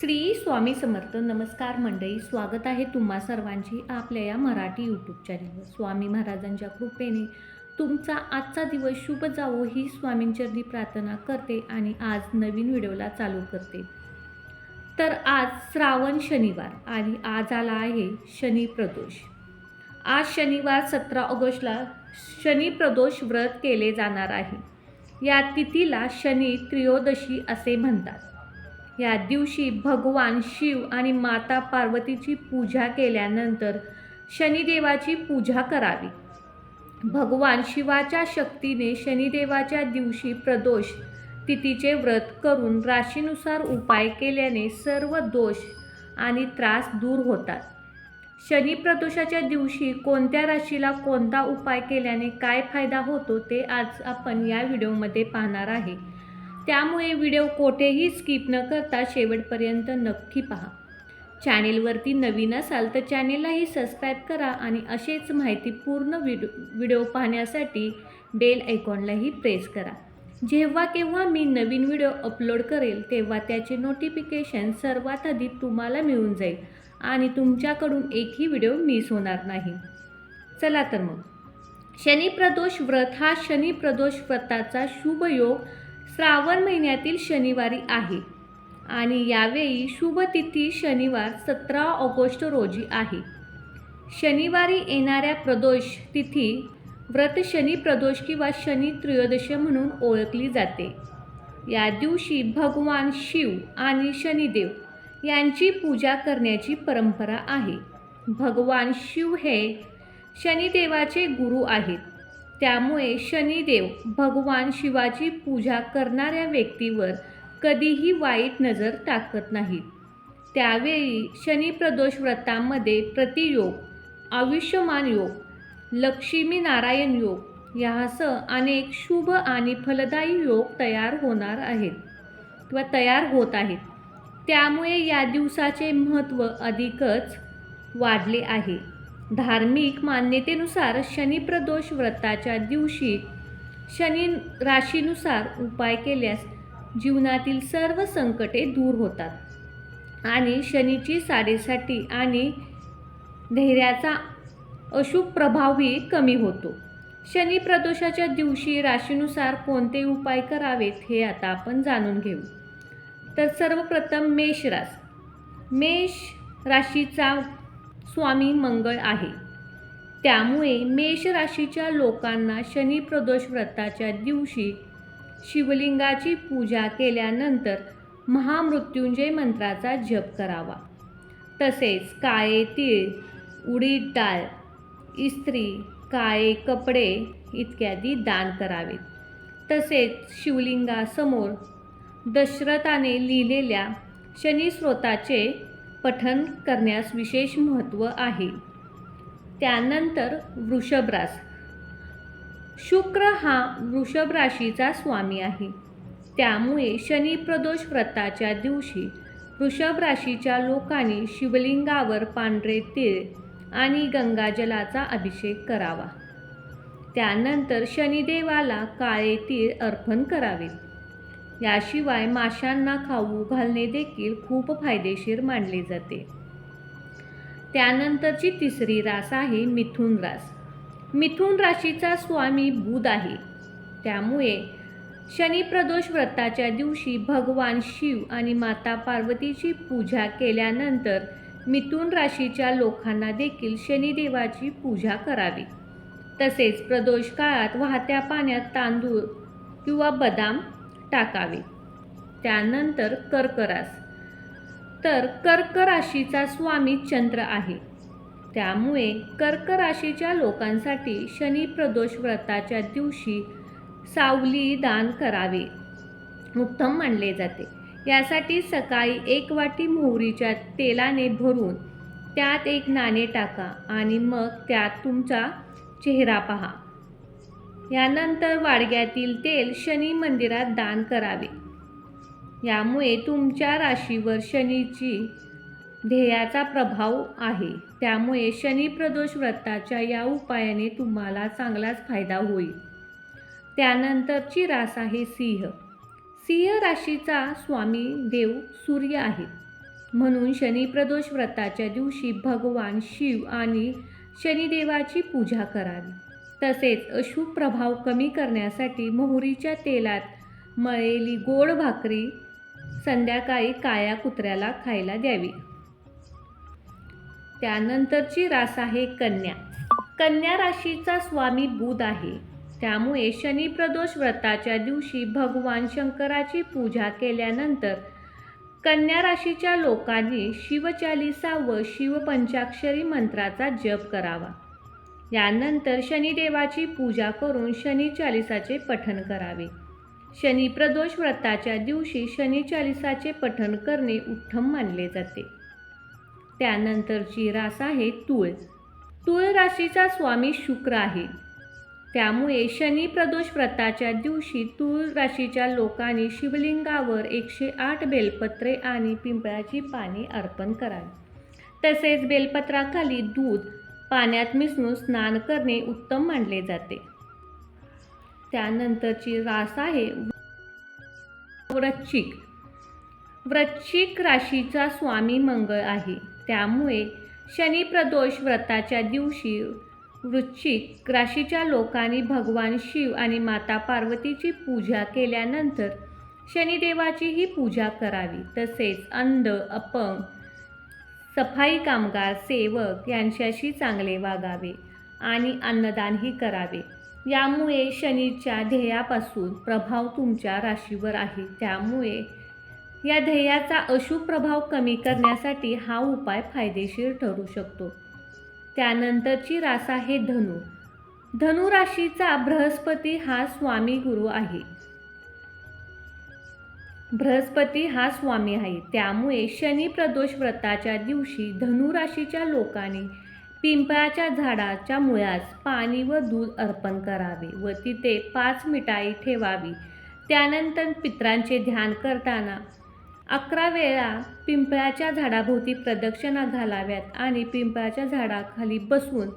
श्री स्वामी समर्थ नमस्कार मंडळी स्वागत आहे तुम्हा सर्वांची आपल्या या मराठी यूट्यूब चॅनलवर स्वामी महाराजांच्या कृपेने तुमचा आजचा दिवस शुभ जावो ही स्वामींचरणी प्रार्थना करते आणि आज नवीन व्हिडिओला चालू करते. तर आज श्रावण शनिवार आणि आज आला आहे शनी प्रदोष. आज शनिवार सतरा ऑगस्टला शनी प्रदोष व्रत केले जाणार आहे. या तिथीला शनी त्रयोदशी असे म्हणतात. या दिवशी भगवान शिव आणि माता पार्वतीची पूजा केल्यानंतर शनिदेवाची पूजा करावी. भगवान शिवाच्या शक्तीने शनिदेवाच्या दिवशी प्रदोष तिथीचे व्रत करून राशीनुसार उपाय केल्याने सर्व दोष आणि त्रास दूर होतात. शनी प्रदोषाच्या दिवशी कोणत्या राशीला कोणता उपाय केल्याने काय फायदा होतो ते आज आपण या व्हिडिओमध्ये पाहणार आहे. त्यामुळे व्हिडिओ कोठेही स्किप न करता शेवटपर्यंत नक्की पहा. चॅनेलवरती नवीन असाल तर चॅनेललाही सबस्क्राईब करा आणि असेच माहितीपूर्ण व्हिडिओ व्हिडिओ पाहण्यासाठी बेल आयकॉनलाही प्रेस करा. जेव्हा केव्हा मी नवीन व्हिडिओ अपलोड करेल तेव्हा त्याचे नोटिफिकेशन सर्वात आधी तुम्हाला मिळून जाईल आणि तुमच्याकडून एकही व्हिडिओ मिस होणार नाही. चला तर मग. शनी प्रदोष व्रत हा शनी प्रदोष व्रताचा शुभ योग श्रावण महिन्यातील शनिवारी आहे आणि यावेळी शुभ तिथी शनिवार सतरा ऑगस्ट रोजी आहे. शनिवारी येणाऱ्या प्रदोष तिथी व्रत शनी प्रदोष किंवा शनी त्रयोदशी म्हणून ओळखली जाते. या दिवशी भगवान शिव आणि शनिदेव यांची पूजा करण्याची परंपरा आहे. भगवान शिव हे शनिदेवाचे गुरु आहेत. त्यामुळे शनिदेव भगवान शिवाची पूजा करणाऱ्या व्यक्तीवर कधीही वाईट नजर टाकत नाहीत. त्यावेळी शनिप्रदोष व्रतामध्ये प्रतियोग आयुष्यमान योग लक्ष्मी नारायण योग यासह अनेक शुभ आणि फलदायी योग तयार होणार आहेत किंवा तयार होत आहेत. त्यामुळे या दिवसाचे महत्त्व अधिकच वाढले आहे. धार्मिक मान्यतेनुसार शनिप्रदोष व्रताच्या दिवशी शनी राशीनुसार उपाय केल्यास जीवनातील सर्व संकटे दूर होतात आणि शनीची साडेसाठी आणि धैर्याचा अशुभ प्रभावही कमी होतो. शनी प्रदोषाच्या दिवशी राशीनुसार कोणते उपाय करावेत हे आता आपण जाणून घेऊ. तर सर्वप्रथम मेष रास मेष राशीचा स्वामी मंगळ आहे. त्यामुळे मेष राशीच्या लोकांना शनी प्रदोष व्रताच्या दिवशी शिवलिंगाची पूजा केल्यानंतर महामृत्युंजय मंत्राचा जप करावा. तसेच काळे तीळ उडीद डाळ इस्त्री काळे कपडे इत्यादी दान करावेत. तसेच शिवलिंगासमोर दशरथाने लिहिलेल्या शनिस्रोताचे पठन करण्यास विशेष महत्त्व आहे. त्यानंतर वृषभरास. शुक्र हा वृषभ राशीचा स्वामी आहे. त्यामुळे शनिप्रदोष व्रताच्या दिवशी वृषभ राशीच्या लोकांनी शिवलिंगावर पांढरे तीळ आणि गंगाजलाचा अभिषेक करावा. त्यानंतर शनिदेवाला काळे तीळ अर्पण करावे. याशिवाय माशांना खाऊ घालणे देखील खूप फायदेशीर मानले जाते. त्यानंतरची तिसरी रास आहे मिथुन रास. मिथुन राशीचा स्वामी बुध आहे. त्यामुळे शनिप्रदोष व्रताच्या दिवशी भगवान शिव आणि माता पार्वतीची पूजा केल्यानंतर मिथुन राशीच्या लोकांना देखील शनिदेवाची पूजा करावी. तसेच प्रदोष काळात वाहत्या पाण्यात तांदूळ किंवा बदाम टाकावे. त्यानंतर कर्करास. तर कर्क राशीचा स्वामी चंद्र आहे. त्यामुळे कर्क राशीच्या लोकांसाठी शनी प्रदोष व्रताच्या दिवशी सावली दान करावे. उत्तम मानले जाते. यासाठी सकाळी एक वाटी मोहरीच्या तेलाने भरून त्यात एक नाणे टाका आणि मग त्यात तुमचा चेहरा पहा. यानंतर वाडग्यातील तेल शनी मंदिरात दान करावे. यामुळे तुमच्या राशीवर शनीची ध्येयाचा प्रभाव आहे. त्यामुळे शनिप्रदोष व्रताच्या या उपायाने तुम्हाला चांगलाच फायदा होईल. त्यानंतरची रास आहे सिंह. सिंह राशीचा स्वामी देव सूर्य आहे. म्हणून शनिप्रदोष व्रताच्या दिवशी भगवान शिव आणि शनिदेवाची पूजा करावी. तसेच अशुभ प्रभाव कमी करण्यासाठी मोहरीच्या तेलात मळलेली गोड भाकरी संध्याकाळी काया कुत्र्याला खायला द्यावी. त्यानंतरची रास आहे कन्या. कन्या राशीचा स्वामी बुध आहे. त्यामुळे शनिप्रदोष व्रताच्या दिवशी भगवान शंकराची पूजा केल्यानंतर कन्या राशीच्या लोकांनी शिवचालिसा व शिवपंचाक्षरी मंत्राचा जप करावा. यानंतर शनिदेवाची पूजा करून शनी चालिसाचे पठण करावे. शनी प्रदोष व्रताच्या दिवशी शनी चालिसाचे पठण करणे उत्तम मानले जाते. त्यानंतरची रास आहे तुळ. तुळ राशीचा स्वामी शुक्र आहे. त्यामुळे शनी प्रदोष व्रताच्या दिवशी तुळ राशीच्या लोकांनी शिवलिंगावर एकशे आठ बेलपत्रे आणि पिंपळाची पाने अर्पण करावी. तसेच बेलपत्राखाली दूध पाण्यात मिसळून स्नान करणे उत्तम मानले जाते. त्यानंतरची रास आहे वृश्चिक वृश्चिक राशीचा स्वामी मंगळ आहे. त्यामुळे शनी प्रदोष व्रताच्या दिवशी वृश्चिक राशीच्या लोकांनी भगवान शिव आणि माता पार्वतीची पूजा केल्यानंतर शनिदेवाचीही पूजा करावी. तसेच अंध अपंग सफाई कामगार सेवक यांच्याशी चांगले वागावे आणि अन्नदानही करावे. यामुळे शनीच्या ध्येयापासून प्रभाव तुमच्या राशीवर आहे. त्यामुळे या ध्येयाचा अशुभ प्रभाव कमी करण्यासाठी हा उपाय फायदेशीर ठरू शकतो. त्यानंतरची रास आहे धनु. धनु राशीचा बृहस्पती हा स्वामी गुरु आहे. बृहस्पती हा स्वामी आहे. त्यामुळे शनी प्रदोष व्रताच्या दिवशी धनुराशीच्या लोकांनी पिंपळाच्या झाडाच्या मुळास पाणी व दूध अर्पण करावे व तिथे पाच मिठाई ठेवावी. त्यानंतर पित्रांचे ध्यान करताना अकरा वेळा पिंपळाच्या झाडाभोवती प्रदक्षिणा घालाव्यात आणि पिंपळाच्या झाडाखाली बसून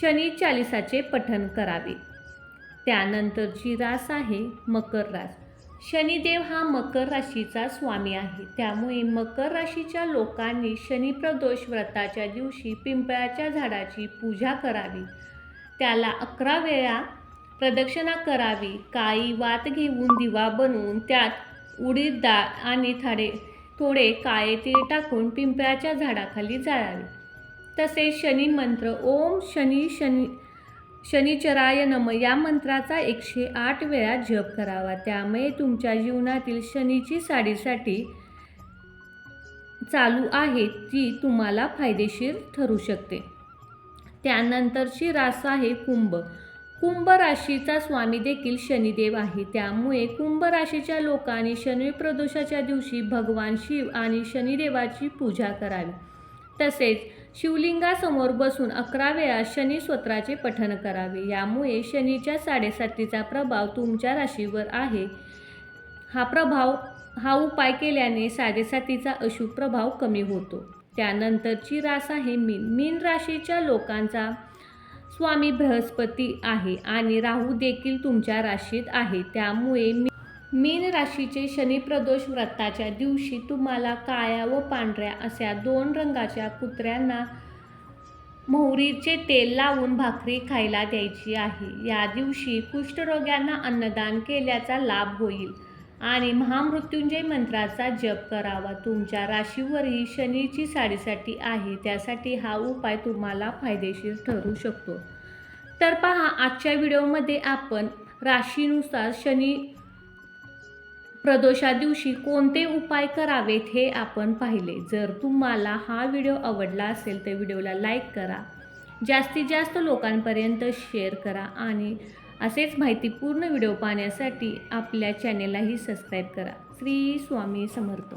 शनी चालिसाचे पठण करावे. त्यानंतरची रास आहे मकर रास. शनिदेव हा मकर राशीचा स्वामी आहे. त्यामुळे मकर राशीच्या लोकांनी शनिप्रदोष व्रताच्या दिवशी पिंपळाच्या झाडाची पूजा करावी. त्याला अकरा वेळा प्रदक्षिणा करावी. काळी वात घेऊन दिवा बनवून त्यात उडीद डाळ आणि थाडे थोडे काळे तीळ टाकून पिंपळाच्या झाडाखाली जाळावे. तसेच शनी मंत्र ओम शनी शनी शनिचराय नम या मंत्राचा एकशे आठ वेळा जप करावा. त्यामुळे तुमच्या जीवनातील शनीची साडीसाठी चालू आहे ती तुम्हाला फायदेशीर ठरू शकते. त्यानंतरची रास आहे कुंभ. कुंभ राशीचा स्वामी देखील शनिदेव आहे. त्यामुळे कुंभ राशीच्या लोकांनी शनी प्रदोषाच्या दिवशी भगवान शिव आणि शनिदेवाची पूजा करावी. तसेच शिवलिंगासमोर बसून अकरा वेळा शनी स्वत्राचे पठण करावे. यामुळे शनीच्या साडेसातीचा प्रभाव तुमच्या राशीवर आहे. हा प्रभाव हा उपाय केल्याने साडेसातीचा अशुभ प्रभाव कमी होतो. त्यानंतरची रास आहे मीन. मीन राशीच्या लोकांचा स्वामी बृहस्पती आहे आणि राहू देखील तुमच्या राशीत आहे. त्यामुळे मी मीन राशीचे शनिप्रदोष व्रताच्या दिवशी तुम्हाला काळ्या व पांढऱ्या अशा दोन रंगाच्या कुत्र्यांना मोहरीचे तेल लावून भाकरी खायला द्यायची आहे. या दिवशी कुष्ठरोग्यांना अन्नदान केल्याचा लाभ होईल आणि महामृत्युंजय मंत्राचा जप करावा. तुमच्या राशीवरही शनीची साडेसाठी आहे त्यासाठी हा उपाय तुम्हाला फायदेशीर ठरू शकतो. तर पहा आजच्या व्हिडिओमध्ये आपण राशीनुसार शनी प्रदोषा दिवशी कोणते उपाय करावेत हे आपण पाहिले. जर तुम्हाला हा व्हिडिओ आवडला असेल तर व्हिडिओला लाईक करा. जास्तीत जास्त लोकांपर्यंत शेअर करा आणि असेच माहितीपूर्ण व्हिडिओ पाहण्यासाठी आपल्या चॅनेललाही सबस्क्राईब करा. श्री स्वामी समर्थ.